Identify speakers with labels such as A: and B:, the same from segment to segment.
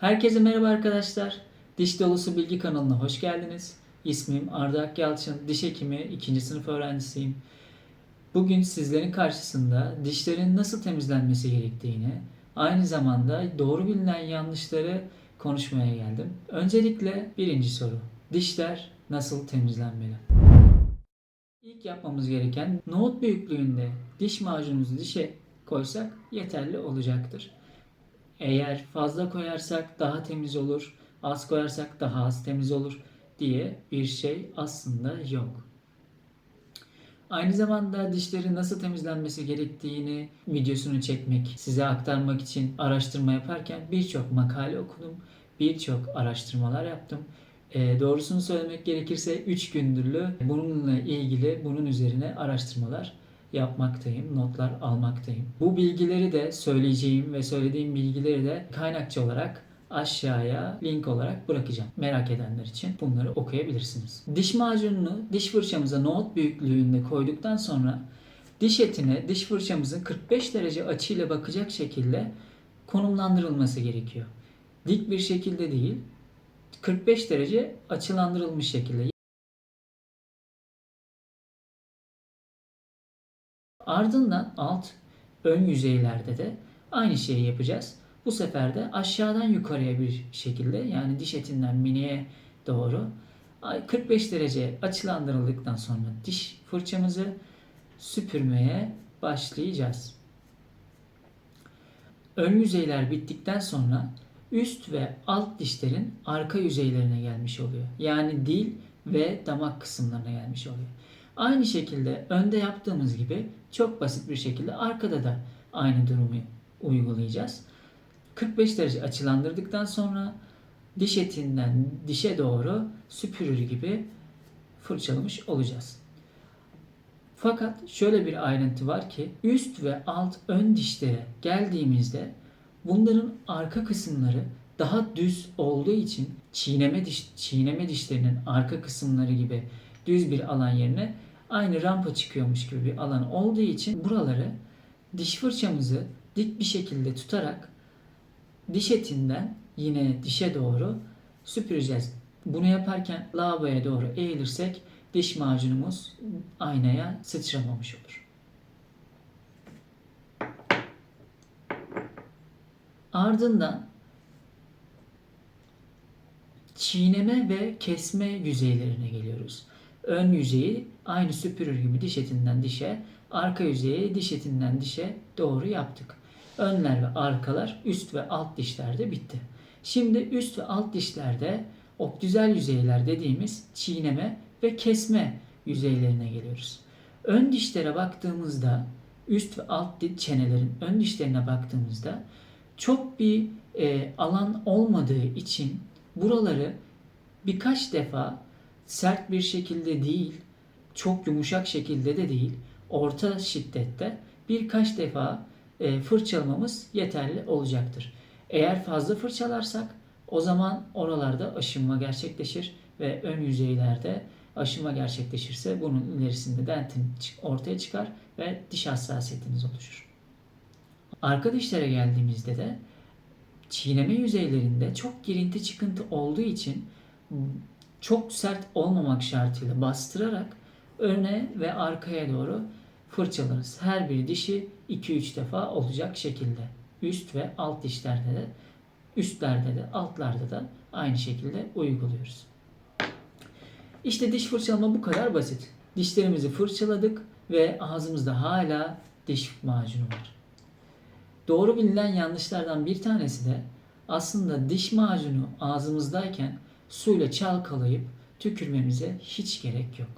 A: Herkese merhaba arkadaşlar. Diş Dolusu Bilgi kanalına hoş geldiniz. İsmim Arda Akyalçın, diş hekimi 2. sınıf öğrencisiyim. Bugün sizlerin karşısında dişlerin nasıl temizlenmesi gerektiğini, aynı zamanda doğru bilinen yanlışları konuşmaya geldim. Öncelikle birinci soru. Dişler nasıl temizlenmeli? İlk yapmamız gereken nohut büyüklüğünde diş macunumuzu dişe koysak yeterli olacaktır. Eğer fazla koyarsak daha temiz olur, az koyarsak daha az temiz olur diye bir şey aslında yok. Aynı zamanda dişlerin nasıl temizlenmesi gerektiğini videosunu çekmek, size aktarmak için araştırma yaparken birçok makale okudum, birçok araştırmalar yaptım. E, doğrusunu söylemek gerekirse 3 gündürlü bununla ilgili bunun üzerine araştırmalar yapmaktayım, notlar almaktayım. Bu bilgileri de söyleyeceğim ve söylediğim bilgileri de kaynakçı olarak aşağıya link olarak bırakacağım. Merak edenler için bunları okuyabilirsiniz. Diş macununu diş fırçamıza nohut büyüklüğünde koyduktan sonra diş etine diş fırçamızın 45 derece açıyla bakacak şekilde konumlandırılması gerekiyor. Dik bir şekilde değil, 45 derece açılandırılmış şekilde. Ardından alt ön yüzeylerde de aynı şeyi yapacağız. Bu sefer de aşağıdan yukarıya bir şekilde yani diş etinden miniye doğru 45 derece açılandırıldıktan sonra diş fırçamızı süpürmeye başlayacağız. Ön yüzeyler bittikten sonra üst ve alt dişlerin arka yüzeylerine gelmiş oluyor. Yani dil ve damak kısımlarına gelmiş oluyor. Aynı şekilde önde yaptığımız gibi çok basit bir şekilde arkada da aynı durumu uygulayacağız. 45 derece açılandırdıktan sonra diş etinden dişe doğru süpürür gibi fırçalamış olacağız. Fakat şöyle bir ayrıntı var ki üst ve alt ön dişlere geldiğimizde bunların arka kısımları daha düz olduğu için çiğneme diş çiğneme dişlerinin arka kısımları gibi düz bir alan yerine aynı rampa çıkıyormuş gibi bir alan olduğu için buraları diş fırçamızı dik bir şekilde tutarak diş etinden yine dişe doğru süpüreceğiz. Bunu yaparken lavaboya doğru eğilirsek diş macunumuz aynaya sıçramamış olur. Ardından çiğneme ve kesme yüzeylerine geliyoruz. Ön yüzeyi aynı süpürür gibi diş etinden dişe, arka yüzeyi diş etinden dişe doğru yaptık. Önler ve arkalar üst ve alt dişlerde bitti. Şimdi üst ve alt dişlerde oklüzel yüzeyler dediğimiz çiğneme ve kesme yüzeylerine geliyoruz. Ön dişlere baktığımızda üst ve alt çenelerin ön dişlerine baktığımızda çok bir e, alan olmadığı için buraları birkaç defa sert bir şekilde değil, çok yumuşak şekilde de değil, orta şiddette birkaç defa e, fırçalamamız yeterli olacaktır. Eğer fazla fırçalarsak o zaman oralarda aşınma gerçekleşir ve ön yüzeylerde aşınma gerçekleşirse bunun ilerisinde dentin ortaya çıkar ve diş hassasiyetiniz oluşur. Arka dişlere geldiğimizde de çiğneme yüzeylerinde çok girinti çıkıntı olduğu için çok sert olmamak şartıyla bastırarak öne ve arkaya doğru fırçalarız. Her bir dişi 2-3 defa olacak şekilde. Üst ve alt dişlerde de, üstlerde de, altlarda da aynı şekilde uyguluyoruz. İşte diş fırçalama bu kadar basit. Dişlerimizi fırçaladık ve ağzımızda hala diş macunu var. Doğru bilinen yanlışlardan bir tanesi de aslında diş macunu ağzımızdayken suyla çalkalayıp tükürmemize hiç gerek yok.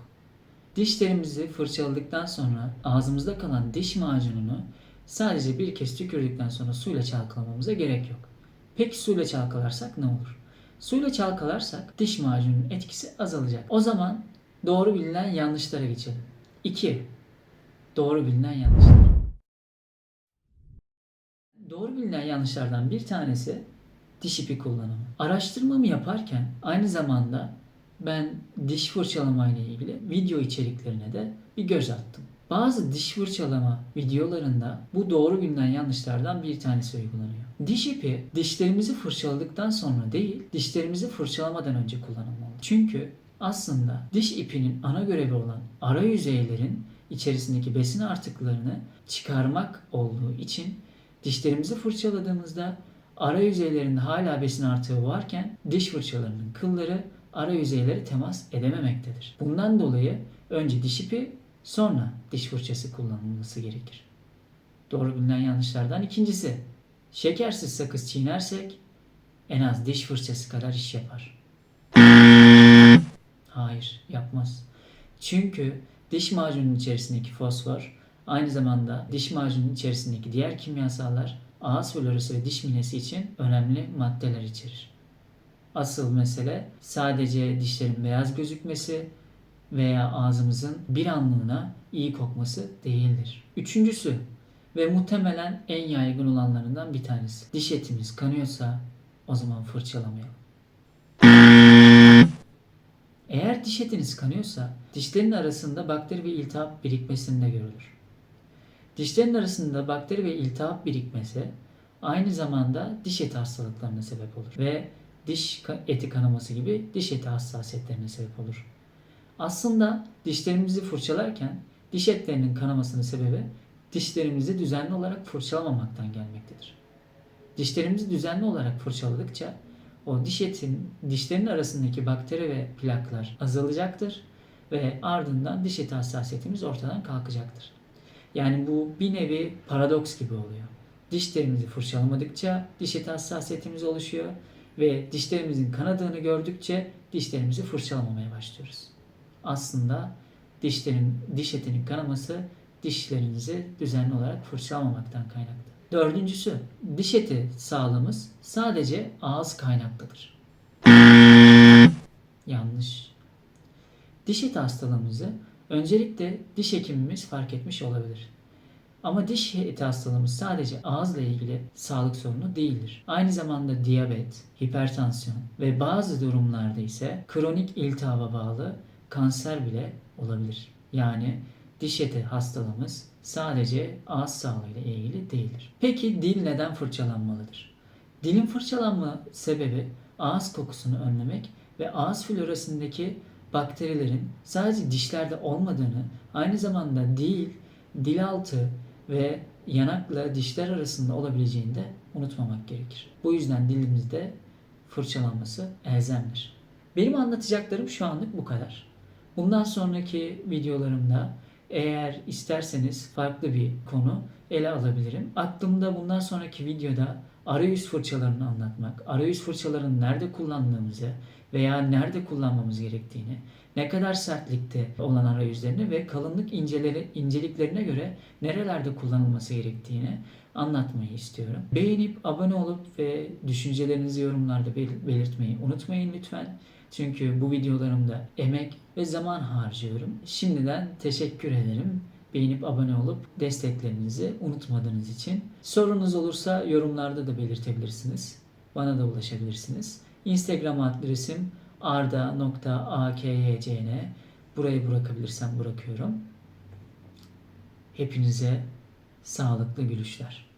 A: Dişlerimizi fırçaladıktan sonra ağzımızda kalan diş macununu sadece bir kez tükürdükten sonra suyla çalkalamamıza gerek yok. Peki suyla çalkalarsak ne olur? Suyla çalkalarsak diş macununun etkisi azalacak. O zaman doğru bilinen yanlışlara geçelim. 2. Doğru bilinen yanlışlar. Doğru bilinen yanlışlardan bir tanesi diş ipi kullanımı. Araştırmamı yaparken aynı zamanda ben diş fırçalama ile ilgili video içeriklerine de bir göz attım. Bazı diş fırçalama videolarında bu doğru bilinen yanlışlardan bir tanesi uygulanıyor. Diş ipi dişlerimizi fırçaladıktan sonra değil, dişlerimizi fırçalamadan önce kullanılmalı. Çünkü aslında diş ipinin ana görevi olan ara yüzeylerin içerisindeki besin artıklarını çıkarmak olduğu için dişlerimizi fırçaladığımızda ara yüzeylerinde hala besin artığı varken diş fırçalarının kılları ara yüzeylere temas edememektedir. Bundan dolayı önce diş ipi sonra diş fırçası kullanılması gerekir. Doğru bilinen yanlışlardan ikincisi şekersiz sakız çiğnersek en az diş fırçası kadar iş yapar. Hayır, yapmaz. Çünkü diş macununun içerisindeki fosfor aynı zamanda diş macununun içerisindeki diğer kimyasallar ağız florası ve diş minesi için önemli maddeler içerir. Asıl mesele sadece dişlerin beyaz gözükmesi veya ağzımızın bir anlığına iyi kokması değildir. Üçüncüsü ve muhtemelen en yaygın olanlarından bir tanesi. Diş etimiz kanıyorsa o zaman fırçalamayalım. Eğer diş etiniz kanıyorsa dişlerin arasında bakteri ve iltihap birikmesinde görülür. Dişlerin arasında bakteri ve iltihap birikmesi aynı zamanda diş eti hastalıklarına sebep olur ve diş eti kanaması gibi diş eti hassasiyetlerine sebep olur. Aslında dişlerimizi fırçalarken diş etlerinin kanamasının sebebi dişlerimizi düzenli olarak fırçalamamaktan gelmektedir. Dişlerimizi düzenli olarak fırçaladıkça o diş etin, dişlerin arasındaki bakteri ve plaklar azalacaktır ve ardından diş eti hassasiyetimiz ortadan kalkacaktır. Yani bu bir nevi paradoks gibi oluyor. Dişlerimizi fırçalamadıkça diş eti hassasiyetimiz oluşuyor ve dişlerimizin kanadığını gördükçe dişlerimizi fırçalamamaya başlıyoruz. Aslında dişlerin, diş etinin kanaması dişlerinizi düzenli olarak fırçalamamaktan kaynaklı. Dördüncüsü, diş eti sağlığımız sadece ağız kaynaklıdır. Yanlış. Diş eti hastalığımızı öncelikle diş hekimimiz fark etmiş olabilir. Ama diş eti hastalığımız sadece ağızla ilgili sağlık sorunu değildir. Aynı zamanda diyabet, hipertansiyon ve bazı durumlarda ise kronik iltihaba bağlı kanser bile olabilir. Yani diş eti hastalığımız sadece ağız sağlığıyla ilgili değildir. Peki dil neden fırçalanmalıdır? Dilin fırçalanma sebebi ağız kokusunu önlemek ve ağız florasındaki bakterilerin sadece dişlerde olmadığını, aynı zamanda dil, dil altı ve yanakla dişler arasında olabileceğini de unutmamak gerekir. Bu yüzden dilimizde fırçalanması elzemdir. Benim anlatacaklarım şu anlık bu kadar. Bundan sonraki videolarımda eğer isterseniz farklı bir konu ele alabilirim. Aklımda bundan sonraki videoda arayüz fırçalarını anlatmak, arayüz fırçalarını nerede kullandığımızı veya nerede kullanmamız gerektiğini, ne kadar sertlikte olan arayüzlerini ve kalınlık inceleri, inceliklerine göre nerelerde kullanılması gerektiğini anlatmayı istiyorum. Beğenip abone olup ve düşüncelerinizi yorumlarda bel- belirtmeyi unutmayın lütfen. Çünkü bu videolarımda emek ve zaman harcıyorum. Şimdiden teşekkür ederim. Beğenip abone olup desteklerinizi unutmadığınız için. Sorunuz olursa yorumlarda da belirtebilirsiniz. Bana da ulaşabilirsiniz. Instagram adresim arda.akycn Burayı bırakabilirsem bırakıyorum. Hepinize sağlıklı gülüşler.